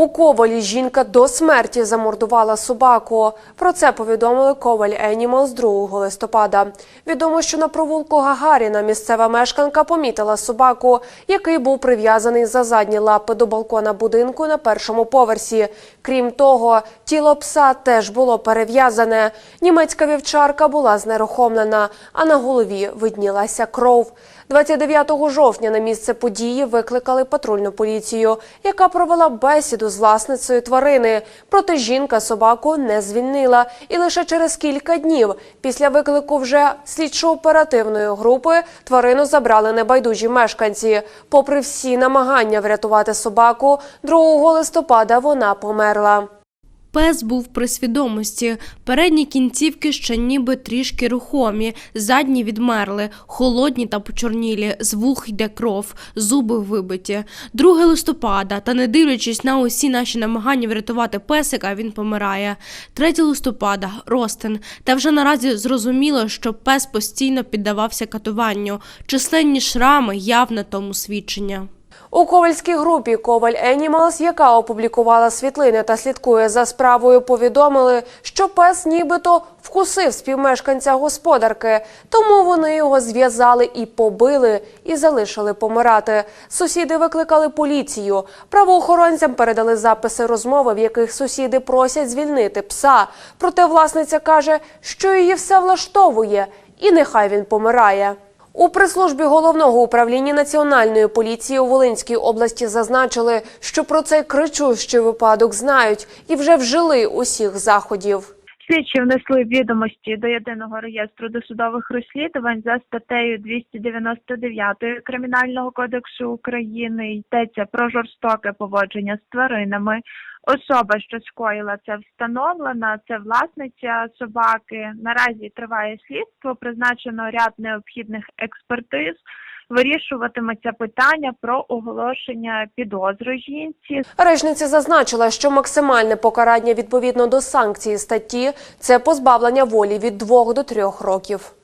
У Ковалі жінка до смерті замордувала собаку. Про це повідомили Коваль Енімалс 2 листопада. Відомо, що на провулку Гагаріна місцева мешканка помітила собаку, який був прив'язаний за задні лапи до балкона будинку на першому поверсі. Крім того, тіло пса теж було перев'язане. Німецька вівчарка була знерухомлена, а на голові виднілася кров. 29 жовтня на місце події викликали патрульну поліцію, яка провела бесіду з власницею тварини. Проте жінка собаку не звільнила. І лише через кілька днів після виклику вже слідчо-оперативної групи тварину забрали небайдужі мешканці. Попри всі намагання врятувати собаку, 2 листопада вона померла. Пес був при свідомості. Передні кінцівки ще ніби трішки рухомі, задні відмерли, холодні та почорнілі, з вух йде кров, зуби вибиті. 2 листопада, та не дивлячись на усі наші намагання врятувати песика, він помирає. 3 листопада, Ростин. Та вже наразі зрозуміло, що пес постійно піддавався катуванню. Численні шрами явне тому свідчення. У ковальській групі Коваль Енімалс, яка опублікувала світлини та слідкує за справою, повідомили, що пес нібито вкусив співмешканця господарки, тому вони його зв'язали і побили, і залишили помирати. Сусіди викликали поліцію. Правоохоронцям передали записи розмови, в яких сусіди просять звільнити пса. Проте власниця каже, що її все влаштовує, і нехай він помирає. У прес-службі головного управління національної поліції у Волинській області зазначили, що про цей кричущий випадок знають і вже вжили усіх заходів. Слідчі внесли відомості до єдиного реєстру досудових розслідувань за статтею 299 Кримінального кодексу України. Йдеться про жорстоке поводження з тваринами. Особа, що скоїла це, встановлена. Це власниця собаки. Наразі триває слідство. Призначено ряд необхідних експертиз. Вирішуватиметься питання про оголошення підозри жінці. Речниця зазначила, що максимальне покарання відповідно до санкції статті це позбавлення волі від 2 до 3 років.